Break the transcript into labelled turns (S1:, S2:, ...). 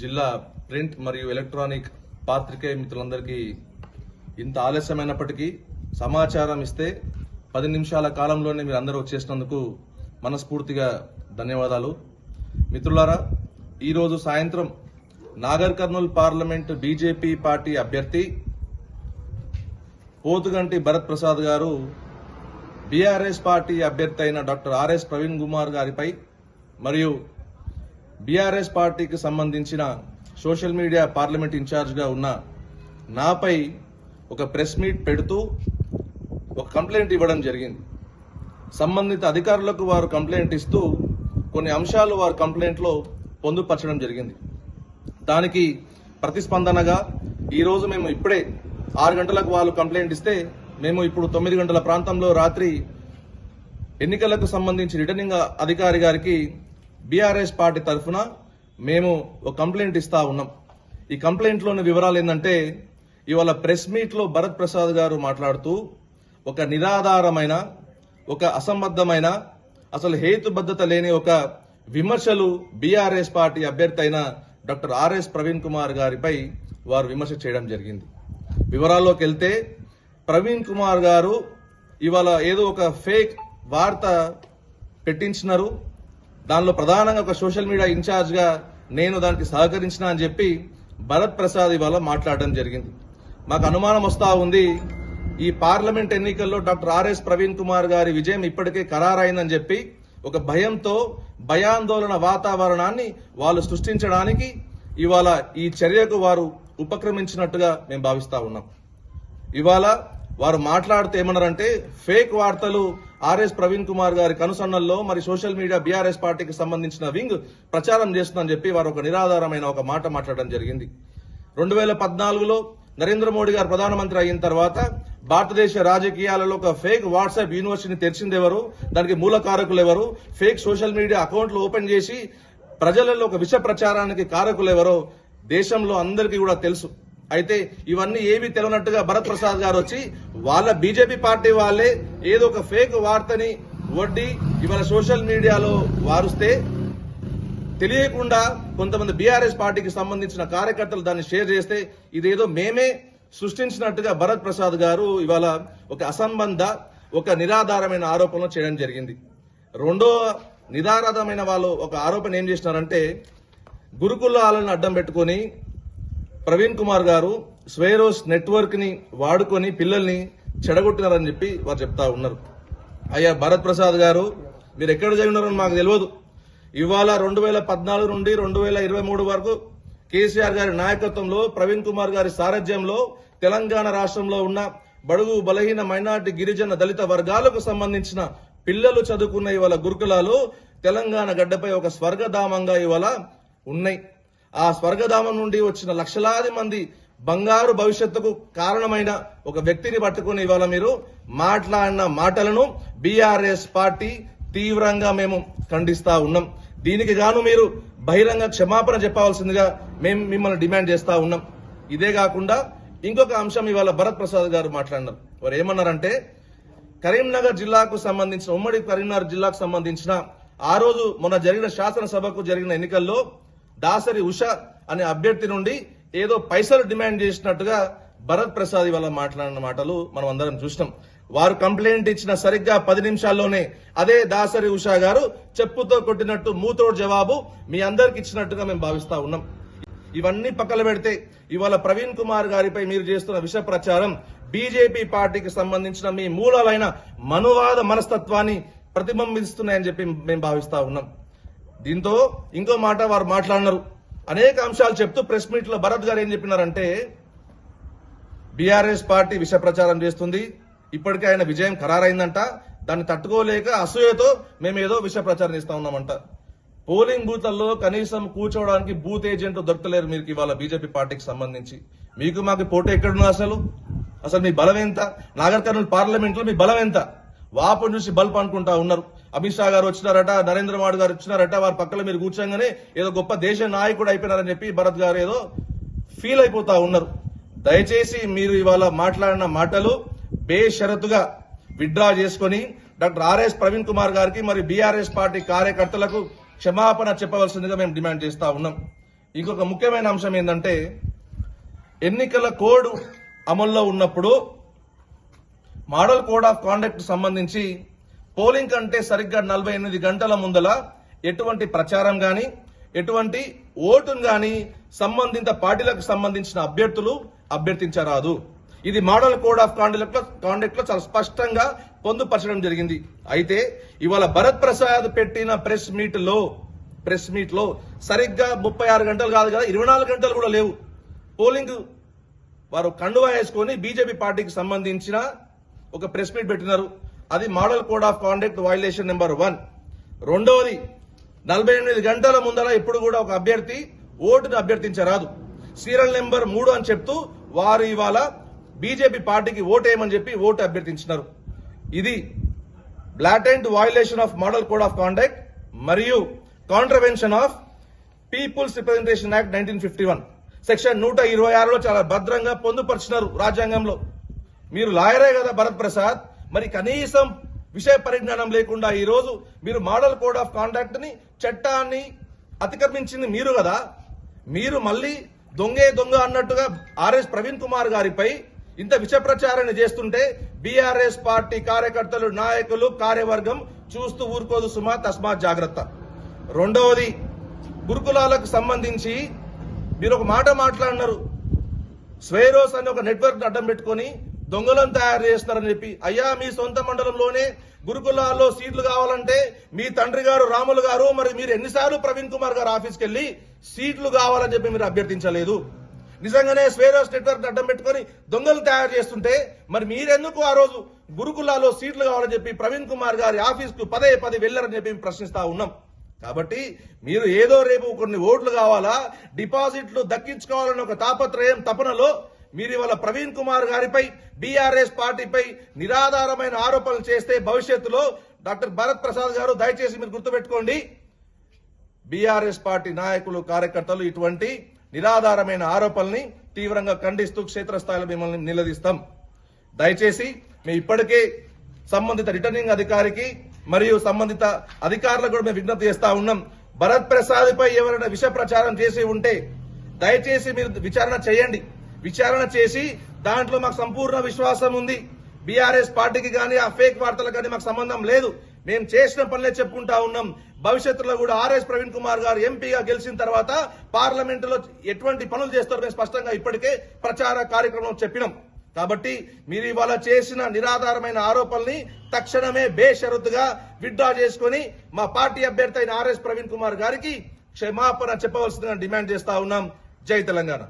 S1: జిల్లా ప్రింట్ మరియు ఎలక్ట్రానిక్ పాత్రికేయ మిత్రులందరికీ ఇంత ఆలస్యమైనప్పటికీ సమాచారం ఇస్తే పది నిమిషాల కాలంలోనే మీరు అందరూ వచ్చేసినందుకు మనస్ఫూర్తిగా ధన్యవాదాలు. మిత్రులారా ఈరోజు సాయంత్రం Nagar Kurnool parliament BJP party అభ్యర్థి పోతుగంటి భరత్ ప్రసాద్ గారు బీఆర్ఎస్ పార్టీ అభ్యర్థి అయిన డాక్టర్ ఆర్ఎస్ ప్రవీణ్ కుమార్ గారిపై మరియు బీఆర్ఎస్ పార్టీకి సంబంధించిన సోషల్ మీడియా పార్లమెంట్ ఇన్ఛార్జ్గా ఉన్న నాపై ఒక ప్రెస్ మీట్ పెడుతూ ఒక కంప్లైంట్ ఇవ్వడం జరిగింది. సంబంధిత అధికారులకు వారు కంప్లైంట్ ఇస్తూ కొన్ని అంశాలు వారు కంప్లైంట్లో పొందుపరచడం జరిగింది. దానికి ప్రతిస్పందనగా ఈరోజు మేము ఇప్పుడే ఆరు గంటలకు వాళ్ళు కంప్లైంట్ ఇస్తే మేము ఇప్పుడు తొమ్మిది గంటల ప్రాంతంలో రాత్రి ఎన్నికలకు సంబంధించి రిటర్నింగ్ అధికారి గారికి బీఆర్ఎస్ పార్టీ తరఫున మేము ఒక కంప్లైంట్ ఇస్తా ఉన్నాం. ఈ కంప్లైంట్లోని వివరాలు ఏంటంటే ఇవాళ ప్రెస్ మీట్లో భరత్ ప్రసాద్ గారు మాట్లాడుతూ ఒక నిరాధారమైన ఒక అసంబద్ధమైన అసలు హేతుబద్ధత లేని ఒక విమర్శలు బీఆర్ఎస్ పార్టీ అభ్యర్థి అయిన డాక్టర్ ఆర్ఎస్ ప్రవీణ్ కుమార్ గారిపై వారు విమర్శ చేయడం జరిగింది. వివరాల్లోకి వెళ్తే ప్రవీణ్ కుమార్ గారు ఇవాళ ఏదో ఒక ఫేక్ వార్త పెట్టించినారు. దానిలో ప్రధానంగా ఒక సోషల్ మీడియా ఇన్ఛార్జ్గా నేను దానికి సహకరించిన అని చెప్పి భరత్ ప్రసాద్ ఇవాళ మాట్లాడడం జరిగింది. మాకు అనుమానం వస్తా ఉంది. ఈ పార్లమెంట్ ఎన్నికల్లో డాక్టర్ ఆర్ఎస్ ప్రవీణ్ కుమార్ గారి విజయం ఇప్పటికే ఖరారైందని చెప్పి ఒక భయంతో భయాందోళన వాతావరణాన్ని వాళ్ళు సృష్టించడానికి ఇవాళ ఈ చర్యకు వారు ఉపక్రమించినట్టుగా మేము భావిస్తా ఉన్నాం. ఇవాళ వారు మాట్లాడుతూ ఏమన్నారంటే ఫేక్ వార్తలు ఆర్ఎస్ ప్రవీణ్ కుమార్ గారి కనుసన్నల్లో మరి సోషల్ మీడియా బీఆర్ఎస్ పార్టీకి సంబంధించిన వింగ్ ప్రచారం చేస్తుందని చెప్పి వారు ఒక నిరాధారమైన ఒక మాట మాట్లాడడం జరిగింది. రెండు వేల పద్నాలుగులో నరేంద్ర మోడీ గారు ప్రధానమంత్రి అయిన తర్వాత భారతదేశ రాజకీయాలలో ఒక ఫేక్ వాట్సాప్ యూనివర్సిటీని తెరిచింది ఎవరు? దానికి మూల కారకులు ఎవరు? ఫేక్ సోషల్ మీడియా అకౌంట్లు ఓపెన్ చేసి ప్రజలలో ఒక విష ప్రచారానికి కారకులు ఎవరో? దేశంలో అందరికీ కూడా తెలుసు. అయితే ఇవన్నీ ఏమీ తెలియనట్టుగా భరత్ ప్రసాద్ గారు వచ్చి వాళ్ళ బీజేపీ పార్టీ వాళ్ళే ఏదో ఒక ఫేక్ వార్తని వడ్డీ ఇవాళ సోషల్ మీడియాలో వారుస్తే తెలియకుండా కొంతమంది బీఆర్ఎస్ పార్టీకి సంబంధించిన కార్యకర్తలు దాన్ని షేర్ చేస్తే ఇదేదో మేమే సృష్టించినట్టుగా భరత్ ప్రసాద్ గారు ఇవాళ ఒక అసంబంధ ఒక నిరాధారమైన ఆరోపణలు చేయడం జరిగింది. రెండో నిరాధారమైన వాళ్ళు ఒక ఆరోపణ ఏం చేసినారంటే గురుకులాలను అడ్డం పెట్టుకొని ప్రవీణ్ కుమార్ గారు స్వేరోస్ నెట్వర్క్ని వాడుకొని పిల్లల్ని చెడగొట్టినారని చెప్పి వారు చెప్తా ఉన్నారు. అయ్యా భరత్ ప్రసాద్ గారు మీరు ఎక్కడ జరిగినారో మాకు తెలియదు. ఇవాళ రెండు వేల పద్నాలుగు నుండి రెండు వేల ఇరవై మూడు వరకు కేసీఆర్ గారి నాయకత్వంలో ప్రవీణ్ కుమార్ గారి సారథ్యంలో తెలంగాణ రాష్ట్రంలో ఉన్న బడుగు బలహీన మైనార్టీ గిరిజన దళిత వర్గాలకు సంబంధించిన పిల్లలు చదువుకున్న ఇవాళ గురుకులాలు తెలంగాణ గడ్డపై ఒక స్వర్గధామంగా ఇవాళ ఉన్నాయి. ఆ స్వర్గధామం నుండి వచ్చిన లక్షలాది మంది బంగారు భవిష్యత్తుకు కారణమైన ఒక వ్యక్తిని పట్టుకుని ఇవాళ మీరు మాట్లాడిన మాటలను బీఆర్ఎస్ పార్టీ తీవ్రంగా మేము ఖండిస్తా ఉన్నాం. దీనికి గాను మీరు బహిరంగ క్షమాపణ చెప్పవలసిందిగా మేము మిమ్మల్ని డిమాండ్ చేస్తా ఉన్నాం. ఇదే కాకుండా ఇంకొక అంశం ఇవాళ భరత్ ప్రసాద్ గారు మాట్లాడినారు. వారు ఏమన్నారంటే కరీంనగర్ జిల్లాకు సంబంధించిన ఉమ్మడి కరీంనగర్ జిల్లాకు సంబంధించిన ఆ రోజు మొన్న జరిగిన శాసనసభకు జరిగిన ఎన్నికల్లో దాసరి ఉష అనే అభ్యర్థి నుండి ఏదో పైసలు డిమాండ్ చేసినట్టుగా భరత్ ప్రసాద్ ఇవాళ మాట్లాడిన మాటలు మనం అందరం చూసినాం. వారు కంప్లైంట్ ఇచ్చిన సరిగ్గా పది నిమిషాల్లోనే అదే దాసరి ఉషా గారు చెప్పుతో కొట్టినట్టు మూతోడు జవాబు మీ అందరికి ఇచ్చినట్టుగా మేము భావిస్తా ఉన్నాం. ఇవన్నీ పక్కన పెడితే ఇవాళ ప్రవీణ్ కుమార్ గారిపై మీరు చేస్తున్న విష ప్రచారం బీజేపీ పార్టీకి సంబంధించిన మీ మూలాలైన మనువాద మనస్తత్వాన్ని ప్రతిబింబిస్తున్నాయని చెప్పి మేము భావిస్తా ఉన్నాం. దీంతో ఇంకో మాట వారు మాట్లాడినారు. అనేక అంశాలు చెప్తూ ప్రెస్ మీట్లో భరత్ గారు ఏం చెప్పినారంటే బీఆర్ఎస్ పార్టీ విష ప్రచారం చేస్తుంది ఇప్పటికే ఆయన విజయం ఖరారైందంట దాన్ని తట్టుకోలేక అసూయతో మేము ఏదో విష ప్రచారం ఇస్తా ఉన్నామంట. పోలింగ్ బూత్లలో కనీసం కూర్చోవడానికి బూత్ ఏజెంట్ దొరకలేరు మీరు ఇవాళ బీజేపీ పార్టీకి సంబంధించి. మీకు మాకు పోటీ ఎక్కడున్నా అసలు? అసలు మీ బలం ఎంత నాగర్ కర్నూలు పార్లమెంట్లో మీ బలం ఎంత వాపు చూసి బల్బ్ అనుకుంటా ఉన్నారు. అమిత్ షా గారు వచ్చినారట నరేంద్ర మోడీ గారు వచ్చినారట వారి పక్కన మీరు కూర్చోగానే ఏదో గొప్ప దేశ నాయకుడు అయిపోయినారని చెప్పి భరత్ గారు ఏదో ఫీల్ అయిపోతా ఉన్నారు. దయచేసి మీరు ఇవాళ మాట్లాడిన మాటలు బేషరతుగా విత్డ్రా చేసుకొని డాక్టర్ ఆర్ఎస్ ప్రవీణ్ కుమార్ గారికి మరి బీఆర్ఎస్ పార్టీ కార్యకర్తలకు క్షమాపణ చెప్పవలసిందిగా మేము డిమాండ్ చేస్తా ఉన్నాం. ఇంకొక ముఖ్యమైన అంశం ఏంటంటే ఎన్నికల కోడ్ అమల్లో ఉన్నప్పుడు మోడల్ కోడ్ ఆఫ్ కాండక్ట్ సంబంధించి పోలింగ్ కంటే సరిగ్గా నలభై ఎనిమిది గంటల ముందల ఎటువంటి ప్రచారం గాని ఎటువంటి ఓటును గాని సంబంధిత పార్టీలకు సంబంధించిన అభ్యర్థులు అభ్యర్థించరాదు. ఇది మోడల్ కోడ్ ఆఫ్ కాండక్ట్లో కాండక్ట్లో చాలా స్పష్టంగా పొందుపరచడం జరిగింది. అయితే ఇవాళ భరత్ ప్రసాద్ పెట్టిన ప్రెస్ మీట్లో ప్రెస్ మీట్లో సరిగ్గా ముప్పై ఆరు గంటలు కాదు కదా ఇరవై నాలుగు గంటలు కూడా లేవు. పోలింగ్ వారు కండువా వేసుకొని బీజేపీ పార్టీకి సంబంధించిన ఒక ప్రెస్ మీట్ పెట్టినారు. అది model code of conduct violation number one. రెండవది నలభై ఎనిమిది గంటల ముందర ఎప్పుడు కూడా ఒక అభ్యర్థి ఓటును అభ్యర్థించరాదు. సీరియల్ నెంబర్ మూడు అని చెప్తూ వారు ఇవాళ బీజేపీ పార్టీకి ఓటు వేయమని చెప్పి ఓటు అభ్యర్థించినారు. ఇది blatant violation of model code of conduct మరియు contravention of people's representation act nineteen fifty one. Section నూట ఇరవై ఆరులో చాలా భద్రంగా పొందుపరిచినారు రాజ్యాంగంలో. మీరు లాయరే కదా భరత్ ప్రసాద్. మరి కనీసం విషయ పరిజ్ఞానం లేకుండా ఈరోజు మీరు మోడల్ కోడ్ ఆఫ్ కాండక్ట్ని చట్టాన్ని అతిక్రమించింది మీరు కదా. మీరు మళ్ళీ దొంగే దొంగ అన్నట్టుగా ఆర్ఎస్ ప్రవీణ్ కుమార్ గారిపై ఇంత విష ప్రచారాన్ని చేస్తుంటే బీఆర్ఎస్ పార్టీ కార్యకర్తలు నాయకులు కార్యవర్గం చూస్తూ ఊరుకోదు సుమా తస్మాత్ జాగ్రత్త. రెండవది గురుకులాలకు సంబంధించి మీరు ఒక మాట మాట్లాడినారు. స్వేరోస్ అని ఒక నెట్వర్క్ అడ్డం పెట్టుకొని దొంగలను తయారు చేస్తున్నారని చెప్పి అయ్యా మీ సొంత మండలంలోనే గురుకులాల్లో సీట్లు కావాలంటే మీ తండ్రి గారు రాములు గారు మరి మీరు ఎన్నిసార్లు ప్రవీణ్ కుమార్ గారు ఆఫీస్కి వెళ్ళి సీట్లు కావాలని చెప్పి మీరు అభ్యర్థించలేదు. నిజంగానే స్వేరోస్ నెట్వర్క్ అడ్డం పెట్టుకొని దొంగలు తయారు చేస్తుంటే మరి మీరెందుకు ఆ రోజు గురుకులాల్లో సీట్లు కావాలని చెప్పి ప్రవీణ్ కుమార్ గారి ఆఫీస్కు పదే పదే వెళ్ళారని చెప్పి మేము ప్రశ్నిస్తా ఉన్నాం. కాబట్టి మీరు ఏదో రేపు కొన్ని ఓట్లు కావాలా డిపాజిట్లు దక్కించుకోవాలని ఒక తాపత్రయం తపనలో మీరు ఇవాళ ప్రవీణ్ కుమార్ గారిపై బీఆర్ఎస్ పార్టీపై నిరాధారమైన ఆరోపణలు చేస్తే భవిష్యత్తులో డాక్టర్ భరత్ ప్రసాద్ గారు దయచేసి మీరు గుర్తుపెట్టుకోండి. బీఆర్ఎస్ పార్టీ నాయకులు కార్యకర్తలు ఇటువంటి నిరాధారమైన ఆరోపణల్ని తీవ్రంగా ఖండిస్తూ క్షేత్రస్థాయిలో మిమ్మల్ని నిలదీస్తాం. దయచేసి మేము ఇప్పటికే సంబంధిత రిటర్నింగ్ అధికారికి మరియు సంబంధిత అధికారులకు కూడా మేము విజ్ఞప్తి చేస్తా ఉన్నాం. భరత్ ప్రసాద్ పై ఎవరైనా విష ప్రచారం చేసి ఉంటే దయచేసి మీరు విచారణ చేయండి. విచారణ చేసి దాంట్లో మాకు సంపూర్ణ విశ్వాసం ఉంది. బీఆర్ఎస్ పార్టీకి కానీ ఆ ఫేక్ వార్తలకు కానీ మాకు సంబంధం లేదు. మేము చేసిన పనులే చెప్పుకుంటా ఉన్నాం. భవిష్యత్తులో కూడా ఆర్ఎస్ ప్రవీణ్ కుమార్ గారు ఎంపీగా గెలిచిన తర్వాత పార్లమెంటులో ఎటువంటి పనులు చేస్తారో మేము స్పష్టంగా ఇప్పటికే ప్రచార కార్యక్రమం చెప్పినాం. కాబట్టి మీరు ఇవాళ చేసిన నిరాధారమైన ఆరోపణల్ని తక్షణమే బేషరతుగా విత్డ్రా చేసుకొని మా పార్టీ అభ్యర్థి అయిన ఆర్ఎస్ ప్రవీణ్ కుమార్ గారికి క్షమాపణ చెప్పవలసిందిగా డిమాండ్ చేస్తా ఉన్నాం. జై తెలంగాణ.